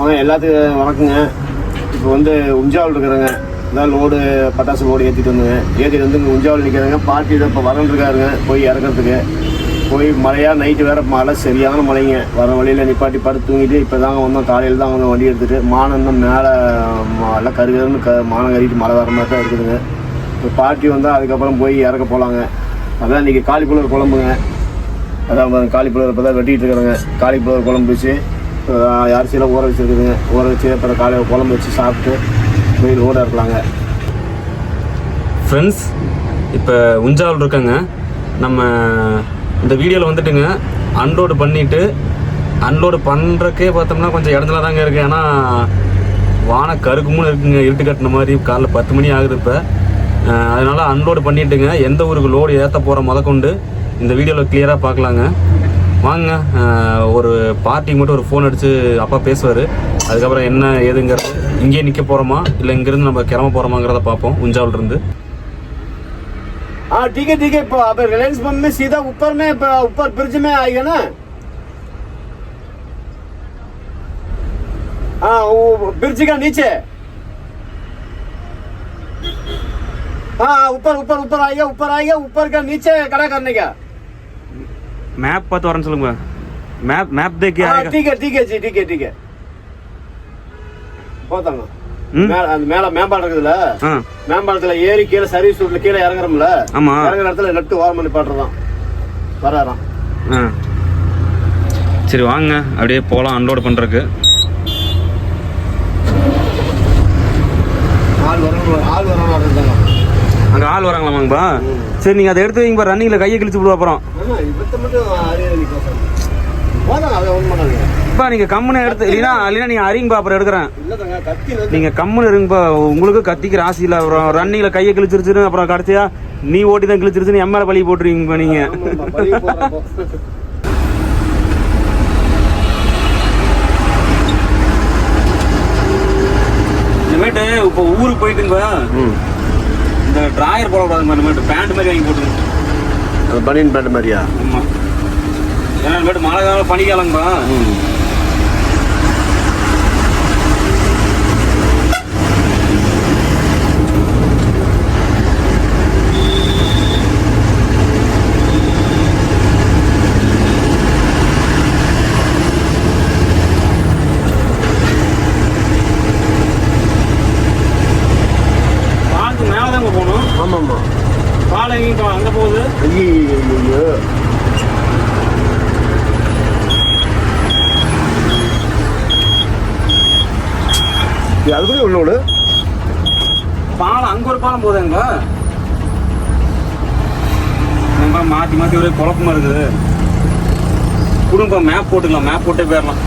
வணக்கம் எல்லாத்துக்கும் வணக்கங்க. இப்போ வந்து உஞ்சாவில் இருக்கிறேங்க இதான் லோடு பட்டாசு லோடு ஏற்றிட்டு வந்துங்க. ஏற்றிட்டு வந்து இங்கே உஞ்சாவில் நிற்கிறேங்க பாட்டியில் இப்போ வரன்ருக்காருங்க போய் இறக்கிறதுக்கு. போய் மழையாக நைட்டு வேறு மழை சரியான மழைங்க. வர வழியில் நிப்பாட்டி படுத்து தூங்கிட்டு இப்போ தாங்க வந்தோம். காலையில் தான் வந்து வண்டி எடுத்துகிட்டு மானம் தான் மேலே எல்லாம் கருகருன்னு க மானம் கறிட்டு மழை வர மாதிரி தான் இருக்குதுங்க. இப்போ பாட்டி வந்தால் அதுக்கப்புறம் போய் இறக்க போகலாங்க அதான் இன்றைக்கி காலிஃப்ளவர் குழம்புங்க. அதான் பாருங்க, காலிஃப்ளவர் இப்போ தான் வெட்டிகிட்டு இருக்கிறேங்க. காலிஃப்ளவர் குழம்பு வச்சு அரிசியெல்லாம் ஊற வச்சுருக்குதுங்க ஊற வச்சு அப்புறம் காலையில் குழம்பு வச்சு சாப்பிட்டு மெயின் ஓட இருக்கலாங்க ஃப்ரெண்ட்ஸ் இப்போ உஞ்சாவில் இருக்கங்க. நம்ம இந்த வீடியோவில் வந்துட்டுங்க அன்லோடு பண்ணிவிட்டு அன்லோடு பண்ணுறக்கே பார்த்தோம்னா கொஞ்சம் இடத்துல தாங்க இருக்குது ஏன்னா வான கருக்குமுன்னு இருக்குங்க. இருட்டு கட்டின மாதிரி காலைல பத்து மணி ஆகுது இப்போ. அதனால் அன்லோடு பண்ணிட்டுங்க. எந்த ஊருக்கு லோடு ஏற்ற போகிற முதற்கொண்டு இந்த வீடியோவில் கிளியராக பார்க்கலாங்க. வாங்க அஹ், ஒரு பார்ட்டிக்கு மட்டும் ஒரு ஃபோன் அடித்து அப்பா பேசுவார் அதுக்கப்புறம் என்ன ஏதுங்கிறது இங்கேயே நிற்க போகிறோமா இல்லை இங்கேருந்து நம்ம கிளம்ப போகிறோமாங்கிறத பார்ப்போம் உஞ்சாவில் இருந்து हाँ ठीक है ठीक है प- अब रिलायंस बम में सीधा ऊपर में प- ऊपर ब्रिज में आएगा ना हाँ वो ब्रिज का नीचे हाँ हाँ, ऊपर ऊपर ऊपर आएगा ऊपर आएगा ऊपर का नीचे खड़ा करने का மேப் பார்த்து வரேன்னு சொல்லுங்க மேப் மேப் தேக்கி हाँ ठीक है ठीक है जी ठीक है ठीक है போத்தாங்க ம். மேல அந்த மேல மேம்பாலம் இருக்குதுல்ல ஆ மேம்பாலத்துல ஏறி கீழே சர்வீஸ் ரோட்ல கீழே இறங்குறோம்ல ஆமா. இறங்குற இடத்துல நட்டு ஓரம் பண்ணி பாட்டுறதான் வராராம் ஆ சரி வாங்க அப்படியே போகலாம் அன்லோட் பண்ணுறக்கு அங்கே ஆள் வராங்களாமாங்கப்பா? சரி நீங்கள் அதை எடுத்து வைங்கப்பா ரன்னிங்கில் கையை கிழிச்சு விடுவா அப்புறம். இப்போ நீங்கள் கம்முன்னு எடுத்து இல்லைனா இல்லைனா நீங்கள் அறிங்கப்பா அப்புறம் எடுக்கிறேன். நீங்கள் கம்முன்னு இருங்கப்பா உங்களுக்கு கத்திக்கிற ஆசை இல்லை அப்புறம் ரன்னிங்கில் கையை கிழிச்சிருச்சுன்னு அப்புறம் கடைசியா நீ ஓட்டி தான் கிழிச்சிருச்சுன்னு எம்எல்ஏ பழி போட்டுருவீங்கப்பா நீங்கள். இனிமேட்டு இப்போ ஊருக்கு போயிட்டுங்க ம். இந்த ட்ராயர் போடக்கூடாது இனிமேட்டு பேண்ட் மாதிரி வாங்கி போட்டுங்க அது பனியன் பேண்ட் மாதிரியா? ஆமாம் ஏன்னா இனிமேட்டு மழை காலம் பனிக்காலங்கப்பா இது பாலம் அங்கே ஒரு பாலம் போகுதுங்க மாற்றி மாற்றி ஒரே குழப்பமா இருக்குது. குடும்பம் மேப் போட்டுக்கலாம் மேப் போட்டே போயிடலாம்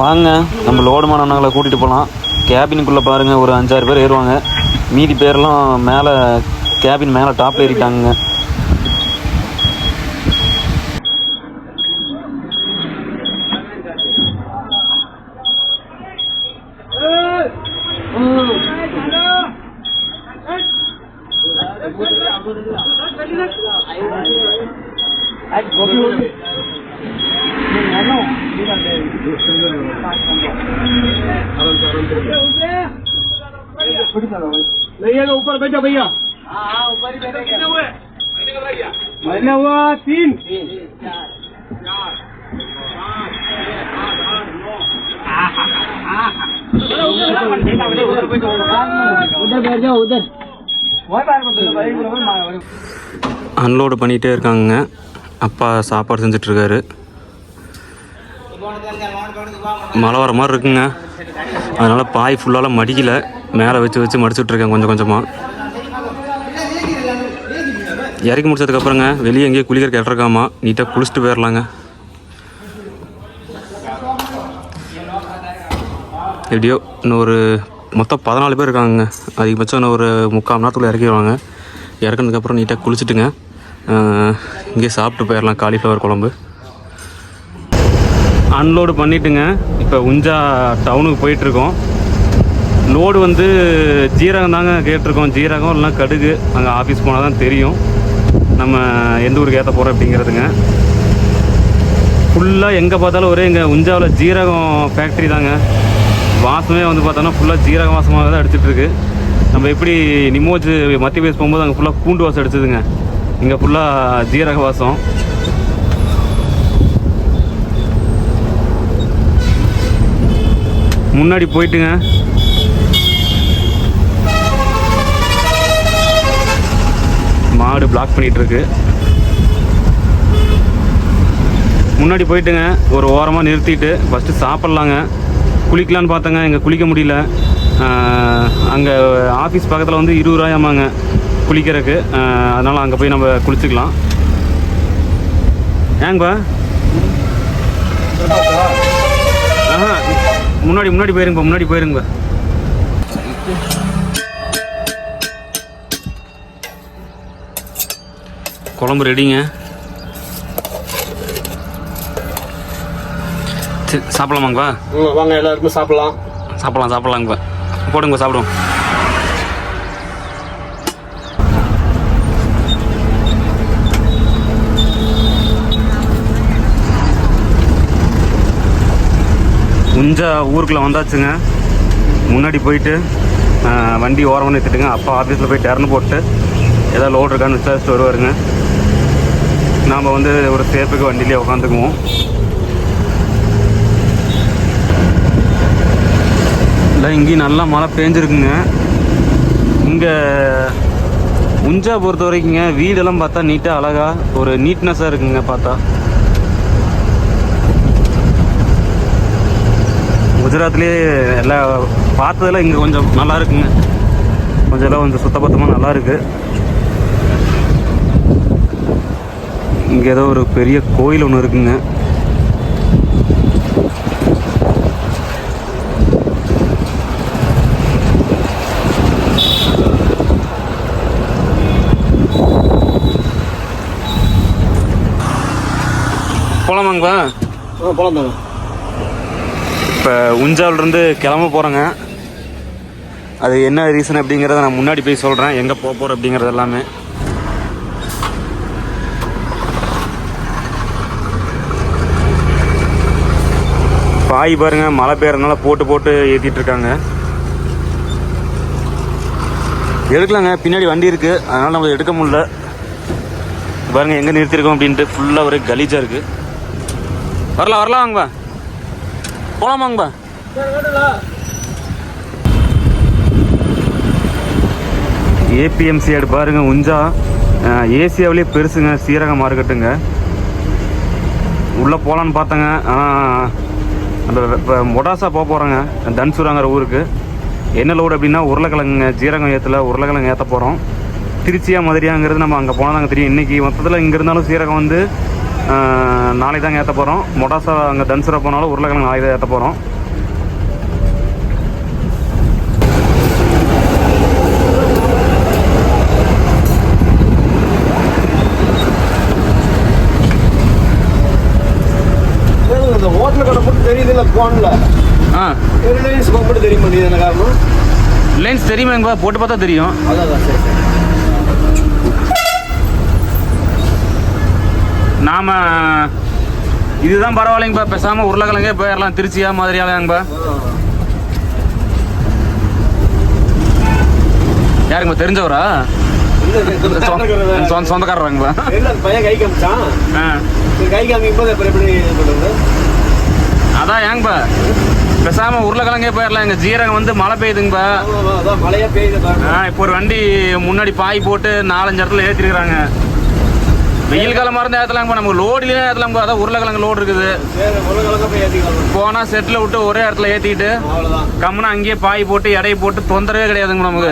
வாங்க. நம்ம லோடுமான அண்ணாங்களை கூட்டிகிட்டு போகலாம் கேபினுக்குள்ளே பாருங்கள் ஒரு அஞ்சாறு பேர் ஏறுவாங்க. மீதி பேர்லாம் மேலே கேபின் மேலே டாப்பில் ஏறிட்டாங்க भैया मैंने हुआ तीन उधर बैठ जाओ उधर அன்லோடு பண்ணிகிட்டே இருக்காங்க அப்பா சாப்பாடு செஞ்சிட்ருக்காரு மழை வர மாதிரி இருக்குங்க அதனால் பாய் ஃபுல்லாலாம் மடிக்கல மேலே வச்சு வச்சு மடிச்சுட்ருக்கேன் கொஞ்சம் கொஞ்சமாக இறக்கி முடிச்சதுக்கப்புறங்க வெளியே எங்கேயோ குளிக்கிற கேட்டிருக்காமா நீட்டாக குளிச்சுட்டு போயிடலாங்க எப்படியோ இன்னும் ஒரு மொத்தம் பதினாலு பேர் இருக்காங்க அதிகபட்சம் இன்னும் ஒரு முக்கால் மணி நேரத்துக்குள்ளே இறக்கிடுவாங்க இறக்குனதுக்கப்புறம் நீட்டாக குளிச்சுட்டுங்க. இங்கே சாப்பிட்டு போயிடலாம் காலிஃப்ளவர் குழம்பு. அன்லோடு பண்ணிட்டுங்க. இப்போ உஞ்சா டவுனுக்கு போயிட்டுருக்கோம். லோடு வந்து ஜீரகம் தாங்க கேட்டிருக்கோம். ஜீரகம் இல்லைனா கடுகு. அங்கே ஆஃபீஸ் போனால் தான் தெரியும். நம்ம எந்த ஊருக்கு ஏற்ற போகிறோம் அப்படிங்கிறதுங்க. ஃபுல்லாக எங்கே பார்த்தாலும் ஒரே எங்கள் உஞ்சாவில் ஜீரகம் ஃபேக்ட்ரி தாங்க. வாசமே வந்து பார்த்தோன்னா ஃபுல்லாக ஜீரக வாசமாக தான் அடிச்சிட்ருக்கு நம்ம எப்படி நிமோஜ் மத்திய பேஸ் போகும்போது அங்கே ஃபுல்லாக பூண்டு வாசம் அடிச்சதுங்க. இங்கே ஃபுல்லாக ஜீரக வாசம். முன்னாடி போயிட்டுங்க. மாடு பிளாக் பண்ணிட்டு இருக்கு முன்னாடி போயிட்டுங்க ஒரு ஓரமாக நிறுத்திட்டு ஃபஸ்ட்டு சாப்பிட்லாங்க. குளிக்கலான்னு பார்த்தேங்க இங்கே குளிக்க முடியல. அங்கே ஆஃபீஸ் பக்கத்தில் வந்து இருபது ரூபாயாமாங்க குளிக்கிறதுக்கு. அதனால் அங்கே போய் நம்ம குளிச்சுக்கலாம். ஏங்கப்பா? ஆஹா முன்னாடி முன்னாடி போயிருங்கப்பா முன்னாடி போயிருங்கப்பா. குழம்பு ரெடிங்க. சரி சாப்பிடலாமாங்கப்பா? வாங்க எல்லாருக்குமே சாப்பிடலாம். சாப்பிடலாம் சாப்பிடலாங்கப்பா. போடுங்கப்பா சாப்பிடுவோம். உஞ்சா ஊருக்குள்ள வந்தாச்சுங்க. முன்னாடி போயிட்டு வண்டி ஓரமாக நிறுத்திட்டுங்க. அப்பா ஆஃபீஸில் போய் டர்னு போட்டு ஏதாவது லோடு இருக்கான்னு விசாரிச்சுட்டு வருவாருங்க. நாம் வந்து ஒரு சேஃபுக்கு வண்டியிலே உட்காந்துக்குவோம் இல்லை இங்கேயும் நல்லா மழை பேஞ்சிருக்குங்க. இங்கே உஞ்சா பொறுத்த வரைக்குங்க வீடெல்லாம் பார்த்தா நீட்டாக அழகாக ஒரு நீட்னஸாக இருக்குங்க பார்த்தா. குஜராத்லேயே எல்லா பார்த்ததெல்லாம் இங்கே கொஞ்சம் நல்லா இருக்குங்க. கொஞ்சம் எல்லாம் கொஞ்சம் சுத்தபத்தமாக நல்லா இருக்குது இங்கே ஏதோ ஒரு பெரிய கோயில் ஒன்று இருக்குங்க. போலாமாங்கப்பா? ஆ தாங்க இப்போ உஞ்சாவிலிருந்து கிளம்ப போகிறேங்க அது என்ன ரீசன் அப்படிங்கிறத நான் முன்னாடி போய் சொல்கிறேன் எங்கே போக போகிறோம் அப்படிங்கிறது எல்லாமே. பாய் பாருங்க மழை பெய்யறதுனால போட்டு போட்டு ஏற்றிட்டு இருக்காங்க எடுக்கலாங்க பின்னாடி வண்டி இருக்கு. அதனால நம்ம எடுக்க முடியல. பாருங்க எங்கே நிறுத்திருக்கோம் அப்படின்ட்டு ஃபுல்லாக ஒரே கலீஜாக இருக்கு. வரலாம் வரலாம் வாங்கப்பா போலாமாங்கப்பா ஏபிஎம்சி ஆடு பாருங்க உஞ்சா. ஏசியாவிலே பெருசுங்க சீரக மார்க்கெட்டுங்க. உள்ளே போகலான்னு பார்த்தேங்க. ஆனால் அந்த இப்போ மொடாசா போக போகிறோங்க தன்சூராங்கிற ஊருக்கு. என்ன லோடு அப்படின்னா உருளைக்கிழங்கு ஜீரகம் ஏற்றல உருளைக்கிழங்கு ஏற்ற போகிறோம் திருச்சியா மதுரையாங்கிறது நம்ம அங்கே போனால் தாங்க தெரியும். இன்றைக்கி மொத்தத்தில் இங்கே இருந்தாலும் சீரகம் வந்து நாளைக்கு தாங்க ஏற்ற போகிறோம் மொடாசா அங்கே தன்சூரா போனாலும் உருளைக்கிழங்கு நாளைக்கு தான் ஏற்ற போகிறோம் ஏங்க, இந்த ஹோட்டல் கடை மட்டும் தெரியுது இல்லை போன்ல ஆ ரிலையன்ஸ் தெரிய மாட்டேங்குது என்ன காரணம்? லைன்ஸ் தெரியுமாங்கப்பா போட்டு பார்த்தா தெரியும். அதான் அதான் சரி சரி. நாம இதுதான் பரவாயில்லைங்கப்பா பேசாமல் உருளைக்கிழங்கே போயிடலாம் திருச்சியா மதுரையாலங்கப்பா யாருங்கப்பா தெரிஞ்சவரா? சொந்தக்காரராங்கப்பா பையன் கை காமிச்சான்? கை காமிக்கும் போது எப்படி அதான் ஏங்கப்பா பேசாமல் உருளைக்கிழங்கே போயிடலாம் எங்க ஜீரகம் வந்து மழை பெய்யுதுங்கப்பா. மழையா பெய்யுது ஆ இப்போ ஒரு வண்டி முன்னாடி பாய் போட்டு நாலஞ்சு இடத்துல ஏற்றிருக்கிறாங்க வெயில் காலமாக இருந்தால் ஏற்றலாங்கப்பா நமக்கு லோடுலேயே ஏற்றலாம்ப்பா அதான் உருளைக்கிழங்கு லோடு இருக்குது. போனால் செட்டில் விட்டு ஒரே இடத்துல ஏற்றிக்கிட்டு கம்முனா அங்கேயே பாய் போட்டு எடை போட்டு தொந்தரவே கிடையாதுங்க நமக்கு.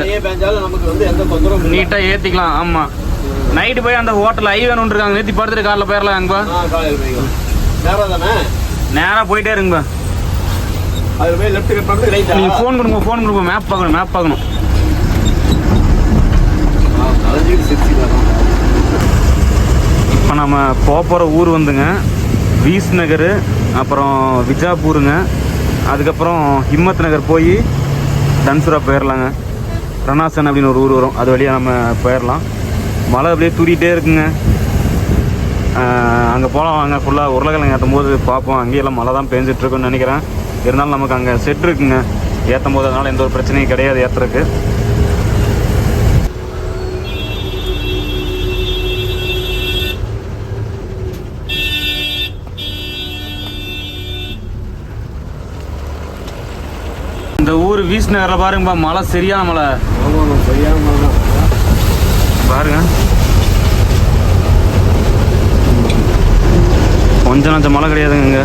நீட்டாக ஏற்றிக்கலாம் ஆமாம் நைட்டு போய் அந்த ஹோட்டல் ஐ வேணும் இருக்காங்க. நேற்றி படுத்துட்டு காரில் போயிடலாங்கப்பா ஆ நேராக போயிட்டே இருங்கப்பா அதில் போய் லெஃப்ட் கட் பண்ணுறது ரைட்டா நீங்கள் ஃபோன் கொடுங்க ஃபோன் கொடுங்க மேப் பார்க்கணும் மேப் பார்க்கணும். இப்போ நம்ம போக போகிற ஊர் வந்துங்க வீஸ் நகர் அப்புறம் விஜாப்பூருங்க அதுக்கப்புறம் ஹிம்மத் நகர் போய் தன்சுரா போயிடலாங்க ரணாசன் அப்படின்னு ஒரு ஊர் வரும் அது வழியாக நம்ம போயிடலாம் மழை அப்படியே தூரிட்டே இருக்குங்க. அங்கே போகலாம் வாங்க. ஃபுல்லாக உருளைக்கிழங்கு ஏற்றும் போது பார்ப்போம். அங்கேயெல்லாம் மழை தான் பேஞ்சிட்டு இருக்குன்னு நினைக்கிறேன். இருந்தாலும் நமக்கு அங்கே செட் இருக்குங்க. ஏற்றும் போது அதனால் எந்த ஒரு பிரச்சனையும் கிடையாது ஏற்றுறதுக்கு இந்த ஊர் வீஸ் நகரில் பாருங்கப்பா மழை சரியான மழை. சரியான மழை பாருங்க. கொஞ்சம் நஞ்சம் மழை கிடையாதுங்க. இங்க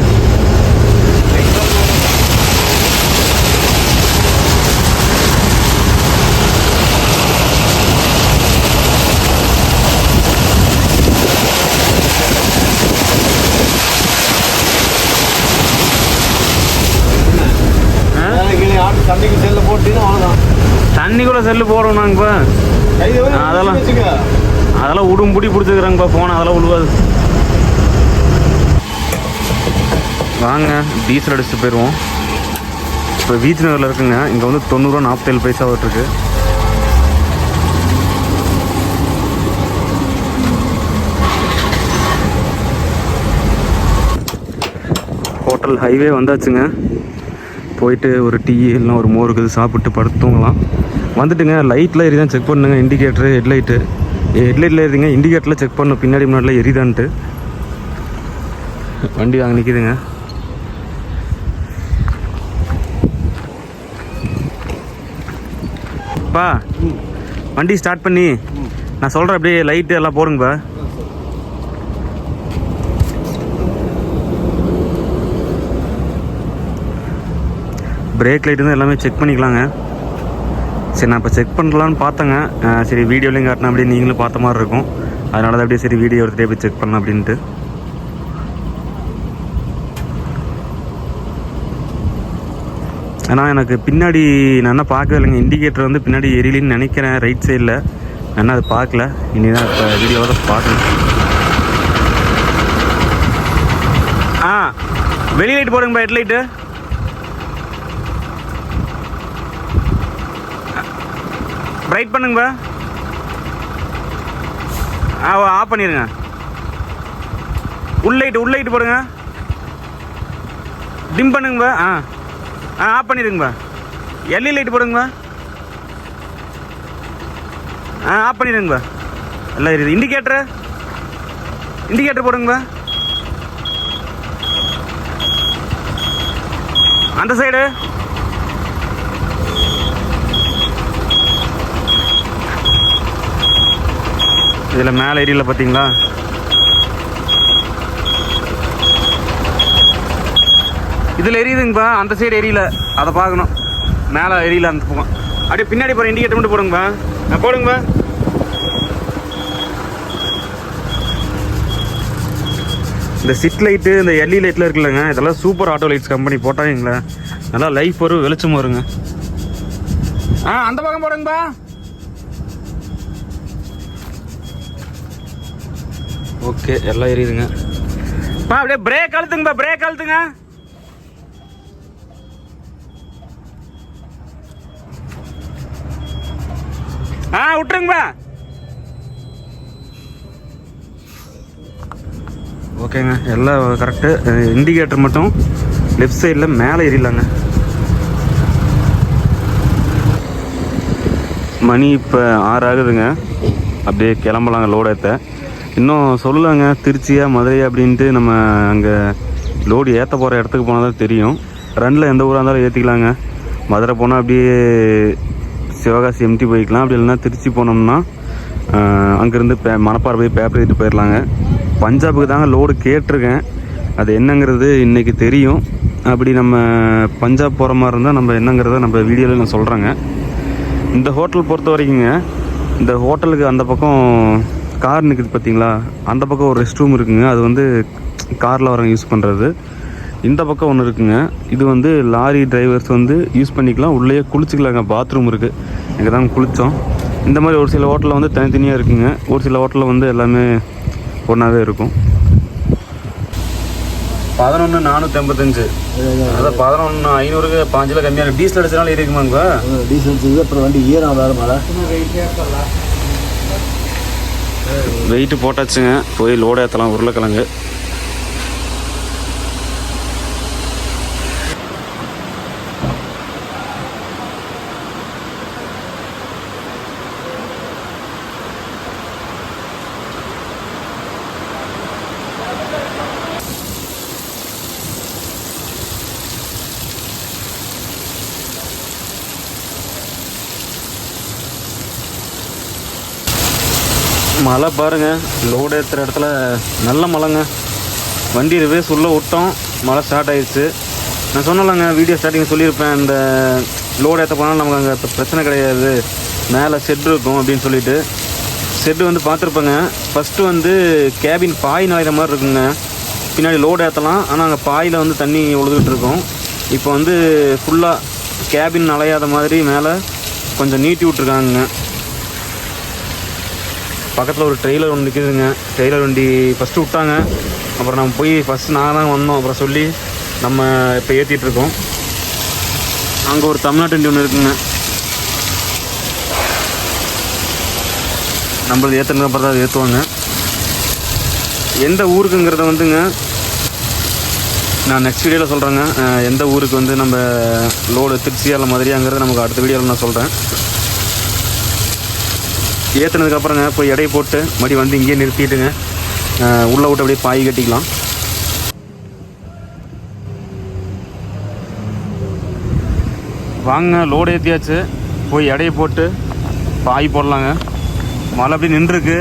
தண்ணிக்குள்ள செல்லு போடுறோம் நாங்க இப்போ கை தவிர அதெல்லாம். அதெல்லாம் உடும் புடி பிடிச்சிக்கிறாங்கப்பா போன அதெல்லாம் உழுவாது. வாங்க டீசல் அடிச்சுட்டு போயிடுவோம் இப்போ பீச் நகரில் இருக்குங்க. இங்கே வந்து தொண்ணூறுரூவா நாற்பத்தேழு பைசா இருக்கு ஹோட்டல் ஹைவே வந்தாச்சுங்க. போயிட்டு ஒரு டீ இல்லைனா ஒரு மோர் இருக்குது சாப்பிட்டு படுத்தூங்கலாம் வந்துட்டுங்க லைட்டில் எரிதான் செக் பண்ணுங்க இண்டிகேட்டரு ஹெட்லைட்டு ஹெட்லைட்டில் எரிதிங்க இண்டிகேட்டரில் செக் பண்ணும் பின்னாடி முன்னாடிலாம் எரிதான்ட்டு வண்டி அங்கே நிற்கிதுங்க பா வண்டி ஸ்டார்ட் பண்ணி. நான் சொல்கிறேன் அப்படியே லைட்டு எல்லாம் போடுங்கப்பா பிரேக் லைட் வந்து எல்லாமே செக் பண்ணிக்கலாங்க. சரி நான் இப்போ செக் பண்ணலான்னு பார்த்தேங்க. சரி வீடியோலையும் காட்டினா அப்படியே நீங்களும் பார்த்த மாதிரி இருக்கும். அதனால தான் அப்படியே சரி வீடியோ எடுத்துகிட்டே போய் செக் பண்ணலாம் அப்படின்ட்டு. ஆனால் எனக்கு பின்னாடி நான் என்ன பார்க்கவே இல்லைங்க. இண்டிகேட்டர் வந்து பின்னாடி எரியலின்னு நினைக்கிறேன். ரைட் சைடில் நான் அது பார்க்கல. இனி தான் இப்போ வீடியோவில் தான் பார்க்கணும். ஆ வெளி லைட் போடுங்கப்பா ஹெட் லைட்டு பிரைட் பண்ணுங்கப்பா ஆ ஆஃப் பண்ணிடுங்க உள் லைட்டு உள் லைட்டு போடுங்க. டிம் பண்ணுங்கப்பா ஆ. ஆ ஆஃப் பண்ணிடுங்கப்பா. எல்இ லைட் போடுங்கப்பா. ஆ ஆஃப் பண்ணிடுங்கப்பா. எல்லாம் இருக்குது. இண்டிகேட்டரு இண்டிகேட்டர் போடுங்கப்பா. அந்த சைடு இதில் மேலே ஏரியில் பார்த்தீங்களா இதில் எரியுதுங்கப்பா. அந்த சைடு எரியல. அதை பார்க்கணும் மேலே எரியல அந்த பக்கம். அப்படியே பின்னாடி போகிற இண்டிகேட்டர் மட்டும் போடுங்கப்பா. நான் போடுங்கப்பா. இந்த சிட் லைட்டு இந்த எல்இ லைட்டில் இருக்குல்லங்க. இதெல்லாம் சூப்பர் ஆட்டோ லைட்ஸ் கம்பெனி போட்டாங்களேன் நல்லா லைஃப் வரும் வெளிச்சம் வருங்க. ஆ அந்த பக்கம் போடுங்கப்பா. ஓகே எல்லாம் எரியுதுங்க. பா அப்படியே பிரேக் அழுத்துங்கப்பா. பிரேக் அழுத்துங்க. ஆ விட்டுருங்கப்பா ஓகேங்க எல்லாம் கரெக்டு இண்டிகேட்டர் மட்டும் லெஃப்ட் சைடில் மேலே எரியலாங்க மணி இப்போ ஆறு ஆகுதுங்க. அப்படியே கிளம்பலாங்க லோடு ஏற்ற இன்னும் சொல்லலாங்க திருச்சியா மதுரை அப்படின்ட்டு நம்ம அங்கே லோடு ஏற்ற போகிற இடத்துக்கு போனால் தான் தெரியும். ரன்னில் எந்த ஊராக இருந்தாலும் ஏற்றிக்கலாங்க மதுரை போனால் அப்படியே சிவகாசி எம்டி போய்க்கலாம். அப்படி இல்லைன்னா திருச்சி போனோம்னா அங்கேருந்து பே மணப்பாறை போய் பேப்பர் எடுத்து போயிடலாங்க பஞ்சாபுக்கு தாங்க லோடு கேட்டிருக்கேன். அது என்னங்கிறது இன்றைக்கி தெரியும். அப்படி நம்ம பஞ்சாப் போகிற மாதிரி இருந்தால் நம்ம என்னங்கிறத நம்ம வீடியோவில் நான் சொல்கிறேங்க இந்த ஹோட்டல் பொறுத்த வரைக்குங்க இந்த ஹோட்டலுக்கு அந்த பக்கம் கார் நிற்குது பார்த்தீங்களா அந்த பக்கம் ஒரு ரெஸ்ட் ரூம் இருக்குங்க. அது வந்து காரில் வரவங்க யூஸ் பண்ணுறது இந்த பக்கம் ஒன்று இருக்குங்க. இது வந்து லாரி டிரைவர்ஸ் வந்து யூஸ் பண்ணிக்கலாம். உள்ளேயே குளிச்சுக்கலாங்க. பாத்ரூம் இருக்குது இங்கே தான் குளித்தோம். இந்த மாதிரி ஒரு சில ஹோட்டலில் வந்து தனித்தனியாக இருக்குங்க. ஒரு சில ஹோட்டலில் வந்து எல்லாமே ஒன்றாவே இருக்கும். பதினொன்று நானூற்றி ஐம்பத்தஞ்சு. அதான் பதினொன்று ஐநூறுக்கு பாஞ்சில் கம்மியாக டீசல் அடிச்சனால இருக்குமாங்க டீசல் இருக்குது அப்புறம் வண்டி ஈரம் வேறு மழை வெயிட்டு போட்டாச்சுங்க. போய் லோடு ஏற்றலாம் உருளைக்கிழங்கு. மழை பாருங்க. லோடு ஏற்றுற இடத்துல நல்ல மழைங்க வண்டி ரிவேஸ் உள்ளே விட்டோம். மழை ஸ்டார்ட் ஆயிடுச்சு. நான் சொன்னலங்க வீடியோ ஸ்டார்டிங் சொல்லியிருப்பேன். இந்த லோடு ஏற்ற போனாலும் நமக்கு அங்கே பிரச்சனை கிடையாது. மேலே ஷெட் இருக்கும் அப்படின்னு சொல்லிட்டு. செட்டு வந்து பார்த்துருப்பேங்க. ஃபஸ்ட்டு வந்து கேபின் பாய் நாயிற மாதிரி இருக்குங்க. பின்னாடி லோடு ஏற்றலாம் ஆனால் அங்கே பாயில் வந்து தண்ணி ஒழுதுகிட்டு இருக்கும். இப்போ வந்து ஃபுல்லாக கேபின் நலையாத மாதிரி மேலே கொஞ்சம் நீட்டி விட்ருக்காங்க பக்கத்தில் ஒரு ட்ரெய்லர் ஒன்று நிற்கிதுங்க ட்ரெய்லர் வண்டி ஃபஸ்ட்டு விட்டாங்க. அப்புறம் நம்ம போய் ஃபஸ்ட்டு நான் தான் வந்தோம். அப்புறம் சொல்லி நம்ம இப்போ ஏற்றிட்டு இருக்கோம். அங்கே ஒரு தமிழ்நாட்டு வண்டி ஒன்று இருக்குங்க. நம்மளது ஏற்றுனது அப்புறம் தான் ஏற்றுவாங்க எந்த ஊருக்குங்கிறத வந்துங்க நான் நெக்ஸ்ட் வீடியோவில் சொல்கிறேங்க எந்த ஊருக்கு வந்து நம்ம லோடு திருச்சியால் மாதிரியாங்கிறத நமக்கு அடுத்த வீடியோவில் நான் சொல்கிறேன் ஏற்றுனதுக்கப்புறங்க போய் எடை போட்டு மறுபடியும் வந்து இங்கேயே நிறுத்திட்டுங்க. உள்ளே விட்டு அப்படியே பாய் கட்டிக்கலாம். வாங்க லோடு ஏற்றியாச்சு போய் எடையை போட்டு பாய் போடலாங்க. மழை அப்படியே நின்றுருக்கு.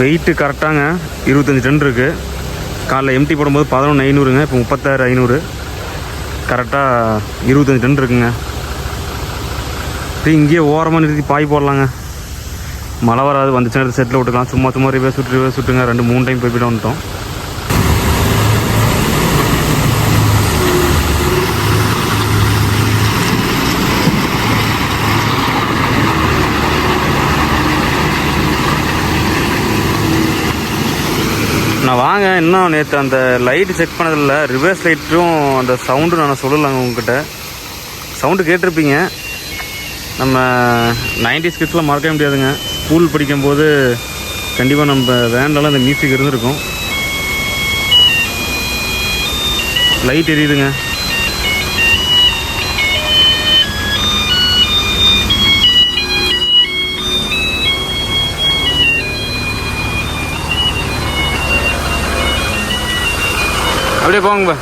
வெயிட்டு கரெக்டாங்க இருபத்தஞ்சி டன் இருக்குது காலைல எம்டி போடும்போது பதினொன்று ஐநூறுங்க இப்போ முப்பத்தாறு ஐநூறு. கரெக்டாக இருபத்தஞ்சி டன் இருக்குங்க. இப்போ இங்கேயே ஓரமாக நிறுத்தி பாய் போடலாங்க. மழை வராது வந்துச்சுன்னா செட்டில் விட்டுக்கலாம். சும்மா சும்மா ரிவே சுட்டு ரிவே சுட்டுங்க. ரெண்டு மூணு டைம் போய் போய்ட்டு வந்துட்டோம். நான் வாங்க. இன்னும் நேற்று அந்த லைட்டு செக் பண்ணதில்ல. ரிவர்ஸ் லைட்டும் அந்த சவுண்டு நான் சொல்லலைங்க உங்ககிட்ட. சவுண்டு கேட்டிருப்பீங்க. நம்ம நைன்டி ஸ்கிட்ஸில் மறக்கவே முடியாதுங்க. ஸ்கூல் படிக்கும்போது கண்டிப்பாக நம்ம வேன்லலாம் இந்த மியூசிக் இருந்திருக்கும். லைட் எரியுதுங்க. அப்படியே போங்க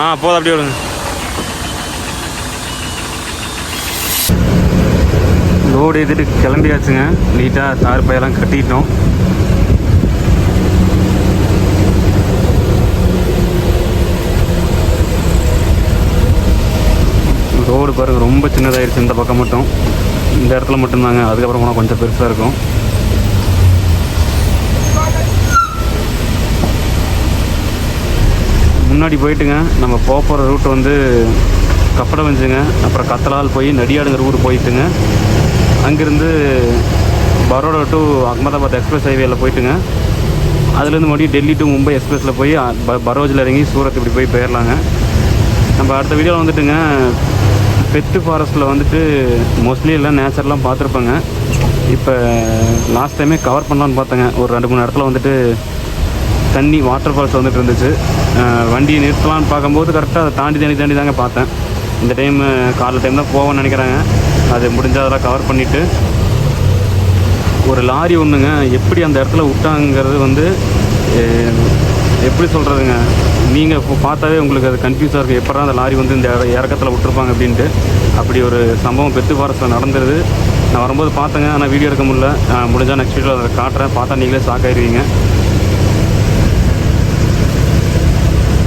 ஆ போதும் அப்படியே விடுங்க. லோடு ஏற்றிட்டு கிளம்பியாச்சுங்க. நீட்டாக தார் பையெல்லாம் கட்டிட்டோம். ரோடு பாருங்க ரொம்ப சின்னதாகிடுச்சு இந்த பக்கம் மட்டும். இந்த இடத்துல மட்டும்தாங்க. அதுக்கப்புறம் போனால் கொஞ்சம் பெருசாக இருக்கும். முன்னாடி போயிட்டுங்க. நம்ம போக போகிற ரூட் வந்து கப்படை வஞ்சுங்க அப்புறம் கத்தலால் போய் நடியாடுங்கிற ஊர் போயிட்டுங்க. அங்கேருந்து பரோடா டு அகமதாபாத் எக்ஸ்பிரஸ் ஹைவேயில் போயிட்டுங்க. அதுலேருந்து மறுபடியும் டெல்லி டு மும்பை எக்ஸ்பிரஸில் போய் ப பரோஜில் இறங்கி சூரத் இப்படி போய் போயிடலாங்க நம்ம அடுத்த வீடியோவில் வந்துட்டுங்க. பெத்து ஃபாரஸ்ட்டில் வந்துட்டு மோஸ்ட்லி எல்லாம் நேச்சர்லாம் பார்த்துருப்பேங்க. இப்போ லாஸ்ட் டைமே கவர் பண்ணலான்னு பார்த்தேங்க. ஒரு ரெண்டு மூணு இடத்துல வந்துட்டு தண்ணி வாட்டர் ஃபால்ஸ் வந்துட்டு இருந்துச்சு. வண்டியை நிறுத்தலாம்னு பார்க்கும்போது கரெக்டாக அதை தாண்டி தாண்டி தாண்டி தாங்க பார்த்தேன். இந்த டைம் காலைல டைம் தான் போவேன்னு நினைக்கிறாங்க. அது முடிஞ்சால் அதெல்லாம் கவர் பண்ணிவிட்டு ஒரு லாரி ஒன்றுங்க எப்படி அந்த இடத்துல விட்டாங்கிறது வந்து எப்படி சொல்கிறதுங்க நீங்கள் இப்போ பார்த்தாவே உங்களுக்கு அது கன்ஃபியூஸாக இருக்குது எப்படா அந்த லாரி வந்து இந்த இற- இறக்கத்தில் விட்டுருப்பாங்க அப்படின்ட்டு. அப்படி ஒரு சம்பவம் பெத்து ஃபாரஸ்ட்டில் நடந்துருது. நான் வரும்போது பார்த்தேங்க ஆனால் வீடியோ எடுக்க முடியல. முடிஞ்சால் நெக்ஸ்ட் வீடியோவில் அதை காட்டுறேன். பார்த்தா நீங்களே ஷாக் ஆயிருவீங்க.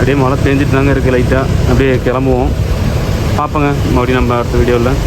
அப்படியே மழை பேஞ்சிட்டு தாங்க இருக்குது லைட்டாக அப்படியே கிளம்புவோம். பார்ப்போங்க. மறுபடியும் நம்ம அடுத்த வீடியோவில்